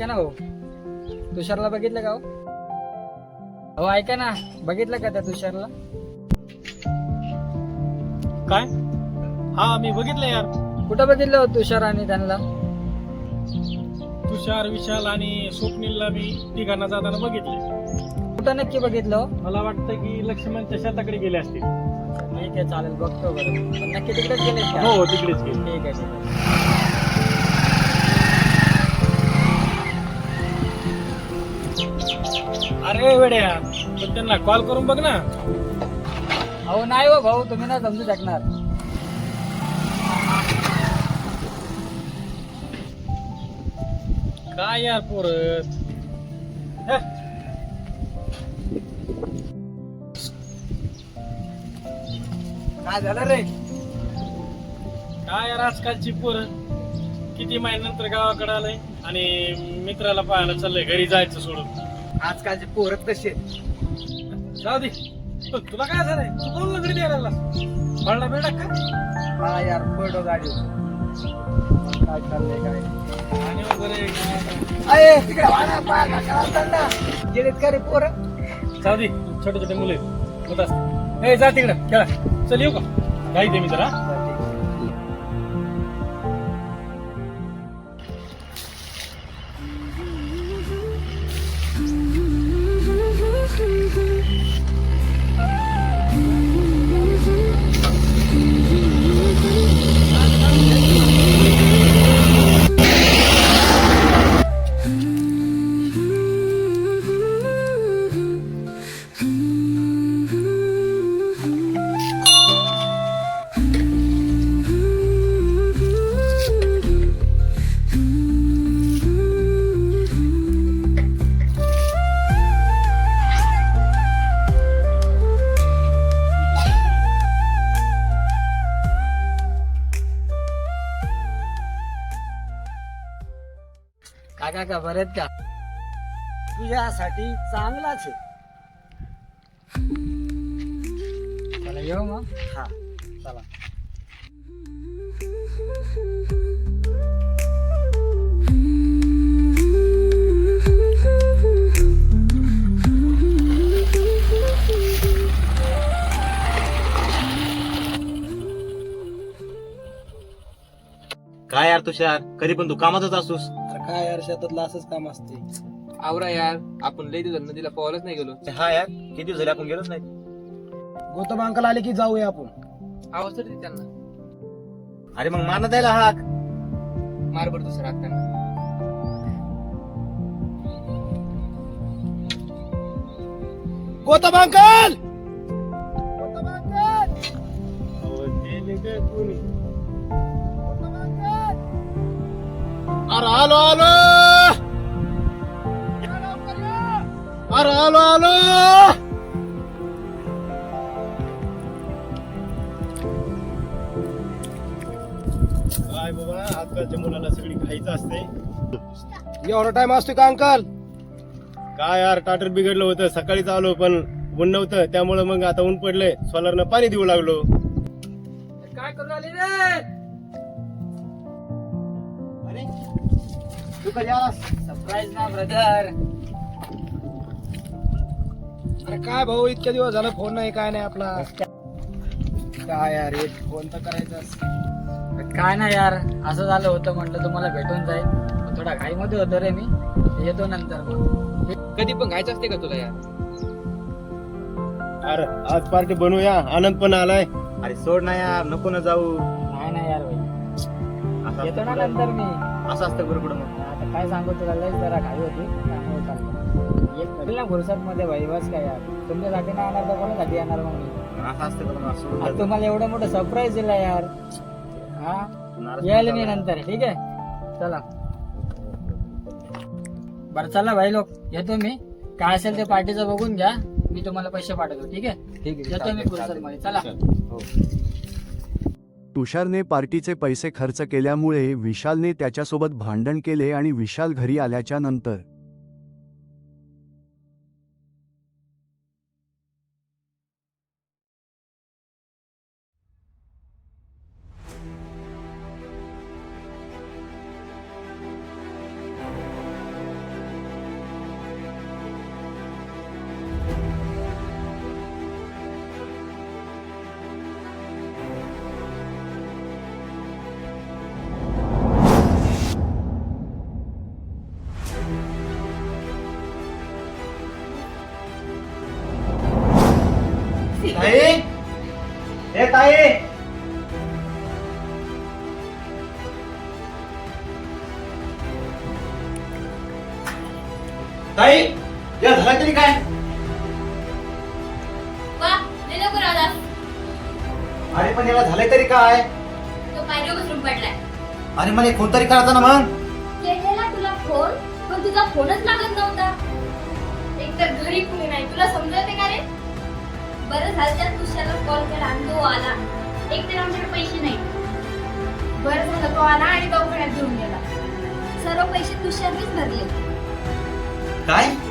ऐका ना भाऊ. तुषारला बघितलं का हो? हो ऐका ना. बघितलं का त्या तुषारला? काय? हा मी बघितलं यार. कुठं बघितलं हो तुषार आणि त्यांना? तुषार विशाल आणि स्वप्नीलला मी तिघांना जाताना बघितले. कुठं नक्की बघितलं हो? मला वाटतं की लक्ष्मणच्या शेताकडे गेले असतील. ठीक आहे चालेल. बघतो बरं. पण नक्की तिकडेच गेले का? हो तिकडेच गेले. ठीक आहे ठीक आहे. अरे वेड्या पण त्यांना कॉल करून बघ ना. अहो नाही हो भाऊ तुम्ही ना समजू शकणार. काय यार पोरत काय झालं रे? काय यार आजकालची पोरं? किती महिन्यानंतर गावाकडे आलंय आणि मित्राला पाहायला चाललंय घरी जायचं सोडून. आजकालचे पोरत कसे जाऊ दे पण तुला काय झालंय? तू कोण घरी द्यायला? पडला बेडा का? हा यार पडो गाडी काय चाललंय काय आणि वगैरे. अये तिकडे वाडा? गेलेत का रे पोर? जाऊ दे छोटे छोटे मुले होत असते ए जा तिकडं. खेळा. चल येऊ का? गाई दे मी जरा. काका का बरेत का तुझ्यासाठी चांगलाच आहे. चला येऊ मग. हा चला. काय यार तुषार? कधी पण तू कामातच असतोस. काय यार शेतातलं असंच काम असते आवरा यार आपण लई दिवस नदीला पोहायलाच नाही गेलो. हा यार किती दिवस झाले आपण गेलोच नाही? गौतम अंकल आले की जाऊया आपण. आवाज तर दे त्यांना. अरे मग माना द्यायला हाक. मार बरं दुसरा हात त्यांना. गौतम अंकल! अरे आलो आलो. अरे आलो आलो. काय बाबा आजकालच्या मुलाला सगळी खायचं असते. एवढा टाइम असतो का अंकल? काय यार टाटर बिघडलं होतं. सकाळीच आलो पण ऊन नव्हतं. त्यामुळे मग आता ऊन पडलंय. सोलारनं पाणी देऊ लागलो. काय करू आले रे? तू कधी आलास सरप्राईज ना ब्रदर अरे काय भाऊ इतक्या दिवस झाला फोन नाही काय नाही आपला. काय यार फोन तर करायचाच. काय नाही यार असं झालं होतं म्हटलं तुम्हाला भेटून जाईल. थोडा घाईमध्ये होतो रे मी. येतो नंतर मग. कधी पण घायचं असते का तुला यार? अरे आज पार्टी बनवूया. आनंद पण आलाय. अरे सोड ना यार नको ना जाऊ. नाही नाही यार भाई. असं येतो ना नंतर मी. असं असतं बरोबर मग. आता काय सांगू तुला? लय जरा घाई होती. त्यामुळे चालतं. एक करेल ना फुरसत मध्ये भाई बस काय यार? तुमच्यासाठी नाही येणार तर कोणासाठी येणार मग मी? असं असतं बरं मग, सोडून आज जायचं. तुम्हाला एवढं मोठं सरप्राईज दिला यार. हा? नाराज येईल मी नंतर. ठीक आहे? चला. बरं चला भाई लोक. येतो मी. काय असेल ते पार्टीचं बघून घ्या. मी तुम्हाला पैसे पाठवतो. ठीक आहे? ठीक आहे येतो मी फुरसत मध्ये चला. तुषारने पार्टीचे पैसे खर्च केल्यामुळे विशालने त्याच्यासोबत भांडण केले आणि विशाल घरी आल्याच्यानंतर ताई? ए ताई! ताई या झाला तरी काय? वा अरे पण याला झालंय तरी काय? अरे मला एक फोन तरी करायचा ना मग. तुला फोन पण तुझा फोनच लागत नव्हता. एकतर घरी कुणी नाही तुला बरं झालं त्या तुषारला कॉल केला आणि तो आला. एक तर आमच्याकडे पैसे नाही. बरं झालं तो आला आणि दवाखान्यात घेऊन गेला. सर्व पैसे तुषारनेच भरले. काय?